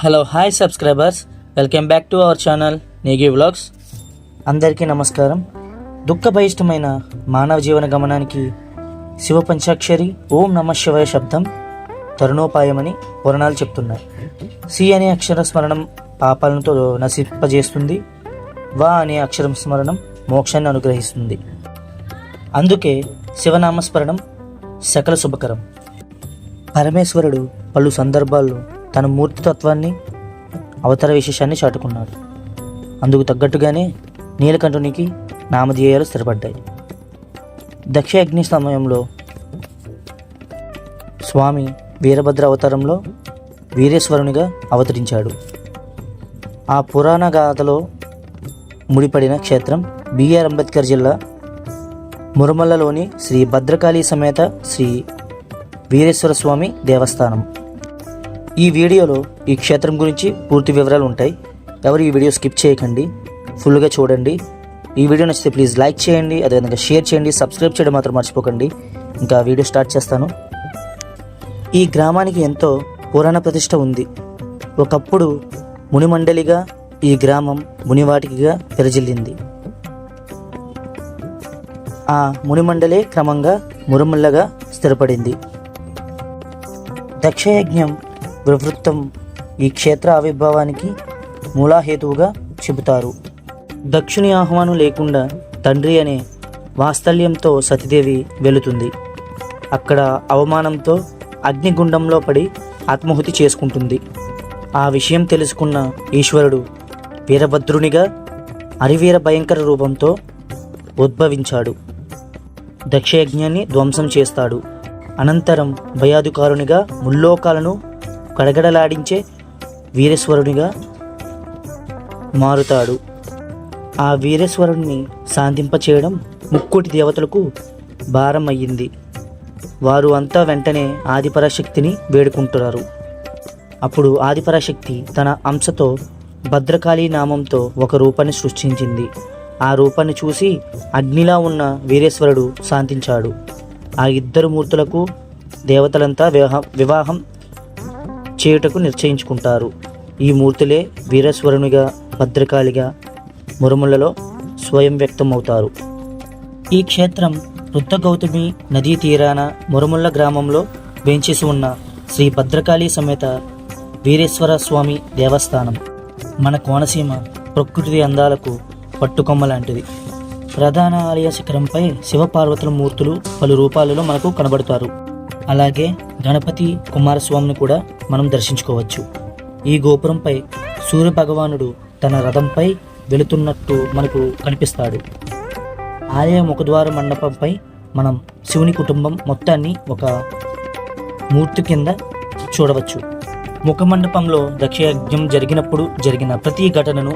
Hello hi subscribers welcome back to our channel Negi vlogs అందరికీ నమస్కారం. దుఃఖభయిష్టమైన మానవ జీవన గమనానికి శివ పంచాక్షరి ఓం నమ శివాయ శబ్దం తరుణోపాయమని పురాణాలు చెప్తున్నాయి సి అనే అక్షర స్మరణం పాపాలతో నశింపజేస్తుంది. వా అనే అక్షరం స్మరణం మోక్షాన్ని అనుగ్రహిస్తుంది. అందుకే శివనామస్మరణం సకల శుభకరం. పరమేశ్వరుడు పలు సందర్భాల్లో తన మూర్తితత్వాన్ని అవతార విశేషాన్ని చాటుకున్నాడు. అందుకు తగ్గట్టుగానే నీలకంఠునికి నామధేయాలు స్థిరపడ్డాయి. దక్ష అగ్ని సమయంలో స్వామి వీరభద్ర అవతారంలో వీరేశ్వరునిగా అవతరించాడు. ఆ పురాణ గాథలో ముడిపడిన క్షేత్రం బిఆర్ అంబేద్కర్ జిల్లా మురుమల్లలోని శ్రీ భద్రకాళి సమేత శ్రీ వీరేశ్వర స్వామి దేవస్థానం. ఈ వీడియోలో ఈ క్షేత్రం గురించి పూర్తి వివరాలు ఉంటాయి. ఎవరు ఈ వీడియో స్కిప్ చేయకండి. ఫుల్గా చూడండి. ఈ వీడియో నచ్చితే ప్లీజ్ లైక్ చేయండి. అదేవిధంగా షేర్ చేయండి. సబ్స్క్రైబ్ చేయడం మాత్రం మర్చిపోకండి. ఇంకా వీడియో స్టార్ట్ చేస్తాను. ఈ గ్రామానికి ఎంతో పురాణ ప్రతిష్ట ఉంది. ఒకప్పుడు మునిమండలిగా ఈ గ్రామం మునివాటికిగా పెరజిల్లింది. ఆ మునిమండలే క్రమంగా మురుముల్లగా స్థిరపడింది. దక్షయజ్ఞం ప్రవృత్తం ఈ క్షేత్ర ఆవిర్భావానికి మూలాహేతువుగా చెబుతారు. దక్షుని ఆహ్వానం లేకుండా తండ్రి అనే వాత్సల్యంతో సతీదేవి వెళుతుంది. అక్కడ అవమానంతో అగ్నిగుండంలో పడి ఆత్మహుతి చేసుకుంటుంది. ఆ విషయం తెలుసుకున్న ఈశ్వరుడు వీరభద్రునిగా అరివీర భయంకర రూపంతో ఉద్భవించాడు. దక్షయజ్ఞాన్ని ధ్వంసం చేస్తాడు. అనంతరం భయాధికారునిగా ముల్లోకాలను గడగడలాడించే వీరేశ్వరునిగా మారుతాడు. ఆ వీరేశ్వరుణ్ణి శాంతింపచేయడం ముక్కోటి దేవతలకు భారం అయ్యింది వారు అంతా వెంటనే ఆదిపరాశక్తిని వేడుకుంటున్నారు. అప్పుడు ఆదిపరాశక్తి తన అంశతో భద్రకాళీ నామంతో ఒక రూపాన్ని సృష్టించింది. ఆ రూపాన్ని చూసి అగ్నిలా ఉన్న వీరేశ్వరుడు శాంతించాడు. ఆ ఇద్దరు మూర్తులకు దేవతలంతా వివాహం వివాహం చేయుటకు నిశ్చయించుకుంటారు. ఈ మూర్తులే వీరేశ్వరునిగా భద్రకాళిగా మురుములలో స్వయం వ్యక్తమవుతారు. ఈ క్షేత్రం వృద్ధ గౌతమి నదీ తీరాన మురుముళ్ళ గ్రామంలో వేంచేసి ఉన్న శ్రీ భద్రకాళి సమేత వీరేశ్వర స్వామి దేవస్థానం. మన కోనసీమ ప్రకృతి అందాలకు పట్టుకొమ్మ లాంటిది. ప్రధాన ఆలయ శిఖరంపై శివపార్వతుల మూర్తులు పలు రూపాలలో మనకు కనబడతారు. అలాగే గణపతి కుమారస్వామిని కూడా మనం దర్శించుకోవచ్చు. ఈ గోపురంపై సూర్య భగవానుడు తన రథంపై వెళుతున్నట్టు మనకు కనిపిస్తాడు. ఆలయ ముఖద్వార మండపంపై మనం శివుని కుటుంబం మొత్తాన్ని ఒక మూర్తి కింద చూడవచ్చు. ముఖమండపంలో దక్షయజ్ఞం జరిగినప్పుడు జరిగిన ప్రతి ఘటనను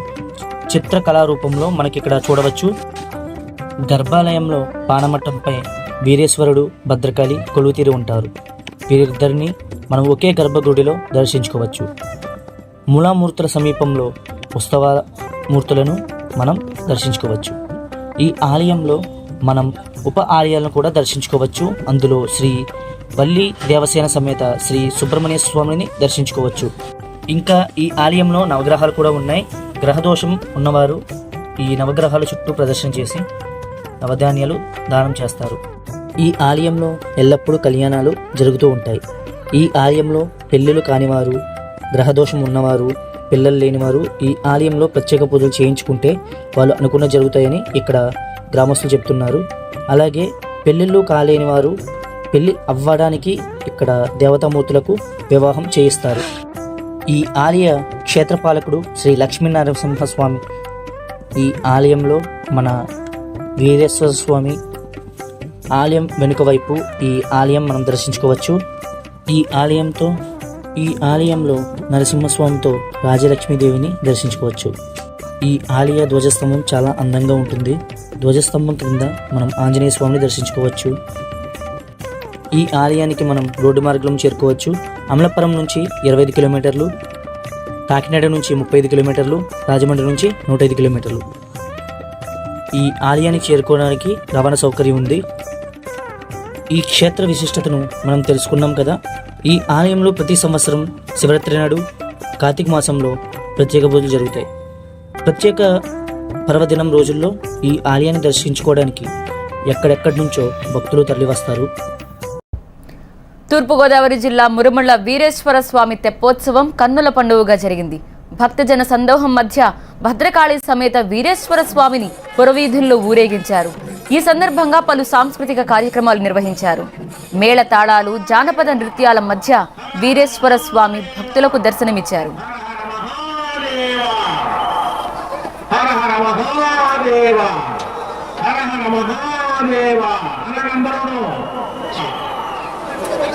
చిత్రకళారూపంలో మనకి ఇక్కడ చూడవచ్చు. గర్భాలయంలో పానమట్టంపై వీరేశ్వరుడు భద్రకాళి కొలువుతీరి ఉంటారు. వీరిద్దరిని మనం ఒకే గర్భగుడిలో దర్శించుకోవచ్చు. మూలామూర్తుల సమీపంలో ఉత్సవ మూర్తులను మనం దర్శించుకోవచ్చు. ఈ ఆలయంలో మనం ఉప ఆలయాలను కూడా దర్శించుకోవచ్చు. అందులో శ్రీ వల్లి దేవసేన సమేత శ్రీ సుబ్రహ్మణ్య స్వామిని దర్శించుకోవచ్చు. ఇంకా ఈ ఆలయంలో నవగ్రహాలు కూడా ఉన్నాయి. గ్రహదోషం ఉన్నవారు ఈ నవగ్రహాల చుట్టూ ప్రదర్శన చేసి నవధాన్యాలు దానం చేస్తారు. ఈ ఆలయంలో ఎల్లప్పుడూ కళ్యాణాలు జరుగుతూ ఉంటాయి. ఈ ఆలయంలో పెళ్ళిళ్ళు కానివారు గ్రహదోషం ఉన్నవారు పిల్లలు లేనివారు ఈ ఆలయంలో ప్రత్యేక పూజలు చేయించుకుంటే వాళ్ళు అనుకున్న జరుగుతాయని ఇక్కడ గ్రామస్తులు చెప్తున్నారు. అలాగే పెళ్ళిళ్ళు కాలేని వారు పెళ్ళి అవ్వడానికి ఇక్కడ దేవతామూర్తులకు వివాహం చేయిస్తారు. ఈ ఆలయ క్షేత్రపాలకుడు శ్రీ లక్ష్మీనరసింహ స్వామి ఈ ఆలయంలో మన వీరేశ్వర స్వామి ఆలయం వెనుక వైపు ఈ ఆలయం మనం దర్శించుకోవచ్చు. ఈ ఆలయంతో ఈ ఆలయంలో నరసింహస్వామితో రాజలక్ష్మీదేవిని దర్శించుకోవచ్చు. ఈ ఆలయ ధ్వజస్తంభం చాలా అందంగా ఉంటుంది. ధ్వజస్తంభం క్రింద మనం ఆంజనేయ స్వామిని దర్శించుకోవచ్చు. ఈ ఆలయానికి మనం రోడ్డు మార్గంలో చేరుకోవచ్చు. అమలపురం నుంచి ఇరవై ఐదు కిలోమీటర్లు కాకినాడ నుంచి ముప్పై ఐదు కిలోమీటర్లు రాజమండ్రి నుంచి నూట ఐదు కిలోమీటర్లు. ఈ ఆలయానికి చేరుకోవడానికి రవాణా సౌకర్యం ఉంది. ఈ క్షేత్ర విశిష్టతను మనం తెలుసుకున్నాం కదా. ఈ ఆలయంలో ప్రతి సంవత్సరం శివరాత్రి నాడు కార్తీక మాసంలో ప్రత్యేక పూజలు జరుగుతాయి. ప్రత్యేక పర్వదినం రోజుల్లో ఈ ఆలయాన్ని దర్శించుకోవడానికి ఎక్కడెక్కడి నుంచో భక్తులు తరలివస్తారు. తూర్పుగోదావరి జిల్లా మురుమళ్ళ వీరేశ్వర స్వామి తెప్పోత్సవం కన్నుల పండుగగా జరిగింది. భక్తజన సందోహం మధ్య భద్రకాళి సమేత వీరేశ్వర స్వామిని పురవీధుల్లో ఊరేగించారు ఈ సందర్భంగా పలు సాంస్కృతిక కార్యక్రమాలు నిర్వహించారు మేళ తాళాలు జానపద నృత్యాల మధ్య వీరేశ్వర స్వామి భక్తులకు దర్శనమిచ్చారు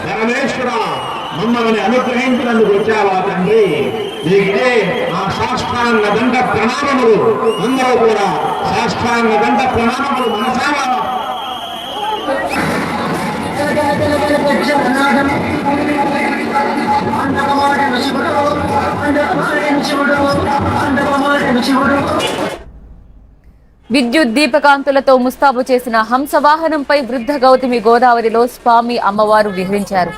పరమేశ్వర మమ్మల్ని అనుగ్రహించినందుకు వచ్చావా తండ్రి నీకే ఆ సాష్టాంగ దండ ప్రణామములు. అందరూ కూడా సాష్టాంగ దండ ప్రణామములు మనసారా విద్యుత్ దీపకాంతులతో ముస్తాబు చేసిన హంసవాహనంపై వృద్ధ గౌతమి గోదావరిలో స్వామి అమ్మవారు విహరించారు.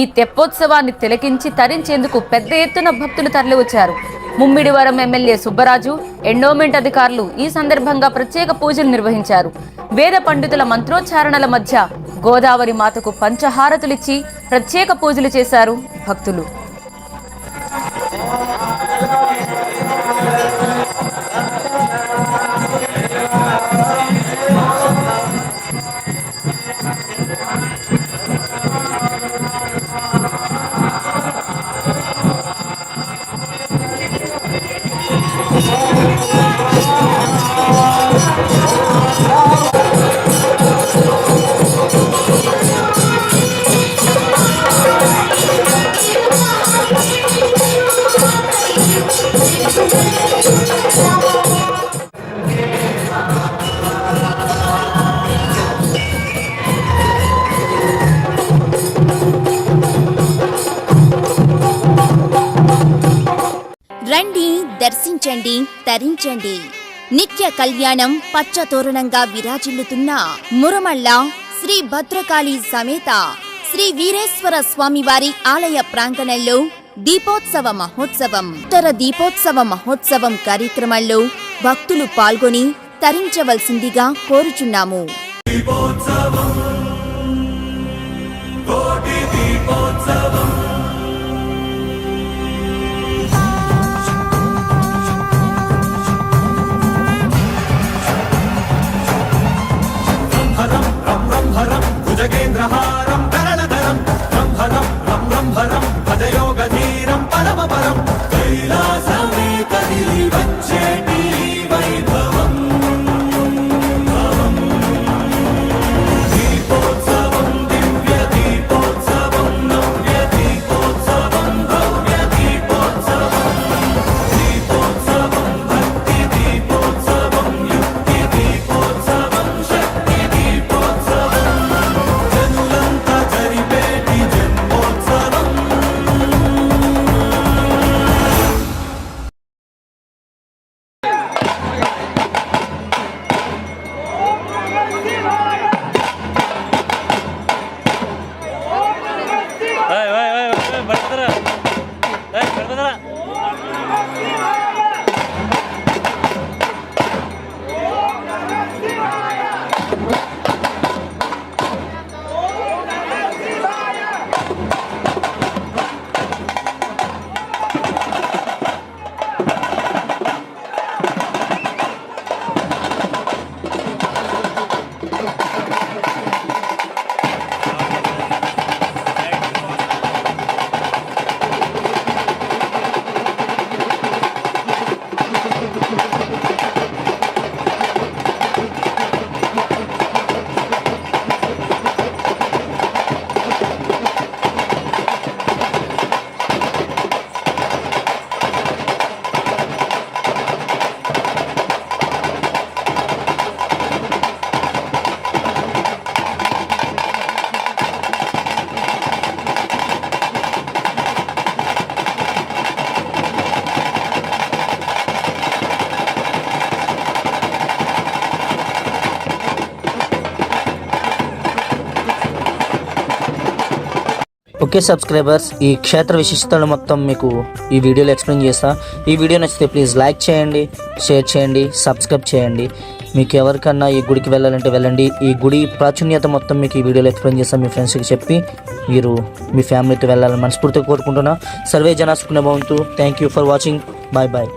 ఈ తెప్పోత్సవాన్ని తిలకించి తరించేందుకు పెద్ద ఎత్తున భక్తులు తరలివచ్చారు. ముమ్మిడివరం ఎమ్మెల్యే సుబ్బరాజు ఎండోమెంట్ అధికారులు ఈ సందర్భంగా ప్రత్యేక పూజలు నిర్వహించారు. వేద పండితుల మంత్రోచ్చారణల మధ్య గోదావరి మాతకు పంచహారతులిచ్చి ప్రత్యేక పూజలు చేశారు భక్తులు. రండి దర్శించండి తరించండి. నిత్య కళ్యాణం పచ్చతోరణంగా విరాజిల్లుతున్న మురమళ్ళ శ్రీ భద్రకాళి సమేత శ్రీ వీరేశ్వర స్వామివారి ఆలయ ప్రాంగణంలో దీపోత్సవ మహోత్సవం ఉత్తర దీపోత్సవ మహోత్సవం కార్యక్రమంలో భక్తులు పాల్గొని తరించవలసిందిగా కోరుచున్నాము. భుజగేంద్రహారం కరణధరం రంహరం ఓకే సబ్స్క్రైబర్స్ ఈ క్షేత్ర విశిష్టతలు మొత్తం మీకు ఈ వీడియోలో ఎక్స్ప్లెయిన్ చేస్తా. ఈ వీడియో నచ్చితే ప్లీజ్ లైక్ చేయండి షేర్ చేయండి సబ్స్క్రైబ్ చేయండి. మీకు ఎవరికన్నా ఈ గుడికి వెళ్ళాలంటే వెళ్ళండి. ఈ గుడి ప్రాచుర్యత మొత్తం మీకు ఈ వీడియోలో ఎక్స్ప్లెయిన్ చేస్తాను మీ ఫ్రెండ్స్కి చెప్పి మీరు మీ ఫ్యామిలీతో వెళ్ళాలని మనస్ఫూర్తిగా కోరుకుంటున్నా. సర్వే జనాసుకున్న భవంతు. Thank you for watching bye bye